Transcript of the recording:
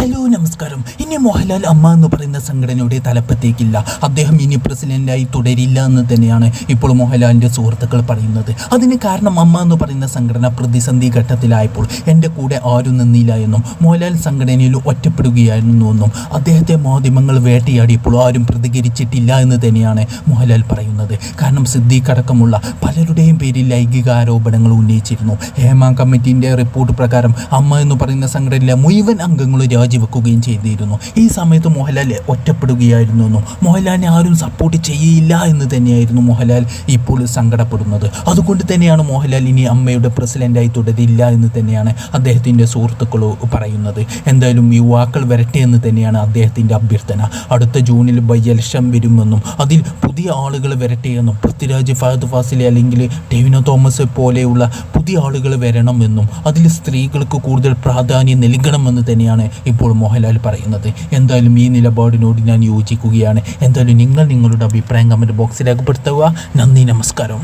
Hello നമസ്കാരം. ഇനി മോഹൻലാൽ അമ്മ എന്ന് പറയുന്ന സംഘടനയുടെ തലപ്പത്തേക്കില്ല. അദ്ദേഹം ഇനി പ്രസിഡന്റായി തുടരില്ല എന്ന് തന്നെയാണ് ഇപ്പോൾ മോഹൻലാലിന്റെ സുഹൃത്തുക്കൾ പറയുന്നത്. അതിന് കാരണം അമ്മ എന്ന് പറയുന്ന സംഘടന പ്രതിസന്ധി ഘട്ടത്തിലായപ്പോൾ എന്റെ കൂടെ ആരും നിന്നില്ല എന്നും മോഹൻലാൽ സംഘടനയിൽ ഒറ്റപ്പെടുകയായിരുന്നു എന്നും അദ്ദേഹത്തെ മാധ്യമങ്ങൾ വേട്ടയാടിയപ്പോൾ ആരും പ്രതികരിച്ചിട്ടില്ല എന്ന് തന്നെയാണ് മോഹൻലാൽ പറയുന്നത്. കാരണം സിദ്ദീഖ് അടക്കമുള്ള പലരുടെയും പേരിൽ ലൈംഗിക ആരോപണങ്ങൾ ഉന്നയിച്ചിരുന്നു. ഹേമ കമ്മിറ്റിന്റെ റിപ്പോർട്ട് പ്രകാരം അമ്മ എന്ന് പറയുന്ന സംഘടനയിലെ മുഴുവൻ അംഗങ്ങളും രാജിവെക്കുകയും ചെയ്തിരുന്നു. ഈ സമയത്ത് മോഹൻലാൽ ഒറ്റപ്പെടുകയായിരുന്നു എന്നും മോഹൻലാലിനെ ആരും സപ്പോർട്ട് ചെയ്യില്ല എന്ന് തന്നെയായിരുന്നു മോഹൻലാൽ ഇപ്പോൾ സങ്കടപ്പെടുന്നത്. അതുകൊണ്ട് തന്നെയാണ് മോഹൻലാൽ ഇനി അമ്മയുടെ പ്രസിഡന്റായി തുടരില്ല എന്ന് തന്നെയാണ് അദ്ദേഹത്തിന്റെ സുഹൃത്തുക്കൾ പറയുന്നത്. എന്തായാലും യുവാക്കൾ വരട്ടെ എന്ന് തന്നെയാണ് അദ്ദേഹത്തിന്റെ അഭ്യർത്ഥന. അടുത്ത ജൂണിൽ ബൈ ഇലക്ഷൻ വരുമെന്നും അതിൽ പുതിയ ആളുകൾ വരട്ടെ എന്നും പൃഥ്വിരാജ് ഫഹദ് ഫാസിലെ അല്ലെങ്കിൽ ടെവിനോ തോമസ് പോലെയുള്ള പുതിയ ആളുകൾ വരണമെന്നും അതിൽ സ്ത്രീകൾക്ക് കൂടുതൽ പ്രാധാന്യം നൽകണമെന്ന് തന്നെയാണ് ഇപ്പോൾ മോഹൻലാൽ പറയുന്നത് എന്തായാലും ഈ നിലപാടിനോട് ഞാൻ യോജിക്കുകയാണ്. എന്തായാലും നിങ്ങൾ നിങ്ങളുടെ അഭിപ്രായം കമന്റ് ബോക്സിൽ രേഖപ്പെടുത്തുക. നന്ദി നമസ്കാരം.